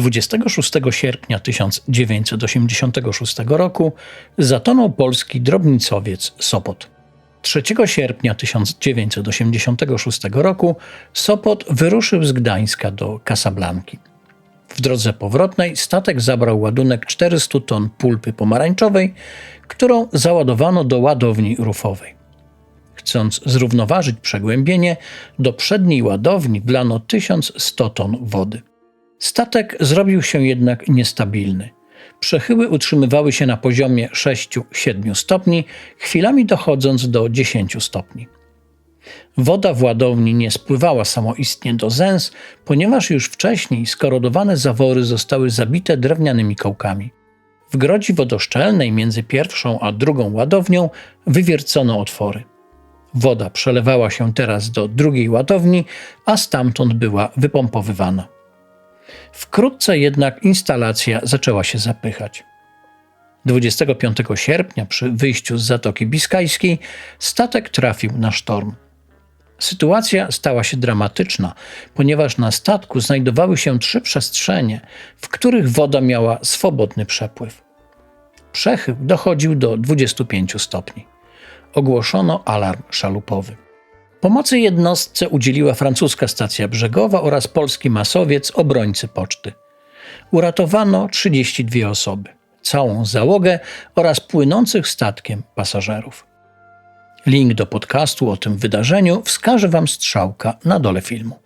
26 sierpnia 1986 roku zatonął polski drobnicowiec Sopot. 3 sierpnia 1986 roku Sopot wyruszył z Gdańska do Casablanki. W drodze powrotnej statek zabrał ładunek 400 ton pulpy pomarańczowej, którą załadowano do ładowni rufowej. Chcąc zrównoważyć przegłębienie, do przedniej ładowni wlano 1100 ton wody. Statek zrobił się jednak niestabilny. Przechyły utrzymywały się na poziomie 6-7 stopni, chwilami dochodząc do 10 stopni. Woda w ładowni nie spływała samoistnie do zęs, ponieważ już wcześniej skorodowane zawory zostały zabite drewnianymi kołkami. W grodzi wodoszczelnej między pierwszą a drugą ładownią wywiercono otwory. Woda przelewała się teraz do drugiej ładowni, a stamtąd była wypompowywana. Wkrótce jednak instalacja zaczęła się zapychać. 25 sierpnia przy wyjściu z Zatoki Biskajskiej statek trafił na sztorm. Sytuacja stała się dramatyczna, ponieważ na statku znajdowały się trzy przestrzenie, w których woda miała swobodny przepływ. Przechył dochodził do 25 stopni. Ogłoszono alarm szalupowy. Pomocy jednostce udzieliła francuska stacja brzegowa oraz polski masowiec obrońcy poczty. Uratowano 32 osoby, całą załogę oraz płynących statkiem pasażerów. Link do podcastu o tym wydarzeniu wskaże Wam strzałka na dole filmu.